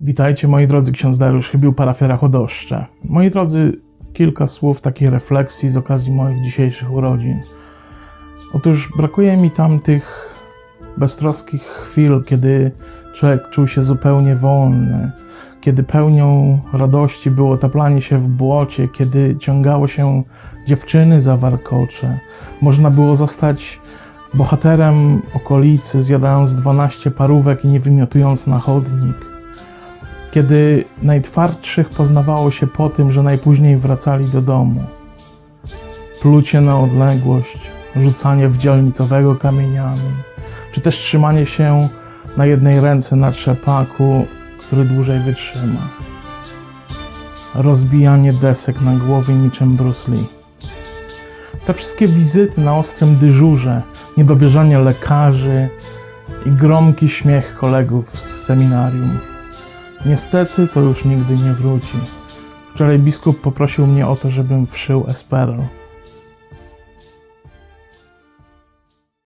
Witajcie moi drodzy, ksiądz Dariusz Chybił, parafia Rachodoszcze. Moi drodzy, kilka słów takich refleksji z okazji moich dzisiejszych urodzin. Otóż brakuje mi tam tych beztroskich chwil, kiedy człowiek czuł się zupełnie wolny, kiedy pełnią radości było taplanie się w błocie, kiedy ciągało się dziewczyny za warkocze. Można było zostać bohaterem okolicy, zjadając 12 parówek i nie wymiotując na chodnik. Kiedy najtwardszych poznawało się po tym, że najpóźniej wracali do domu. Plucie na odległość, rzucanie w dzielnicowego kamieniami, czy też trzymanie się na jednej ręce na trzepaku, który dłużej wytrzyma. Rozbijanie desek na głowie niczym Bruce Lee. Te wszystkie wizyty na ostrym dyżurze, niedowierzanie lekarzy i gromki śmiech kolegów z seminarium. Niestety to już nigdy nie wróci. Wczoraj biskup poprosił mnie o to, żebym wszył esperel.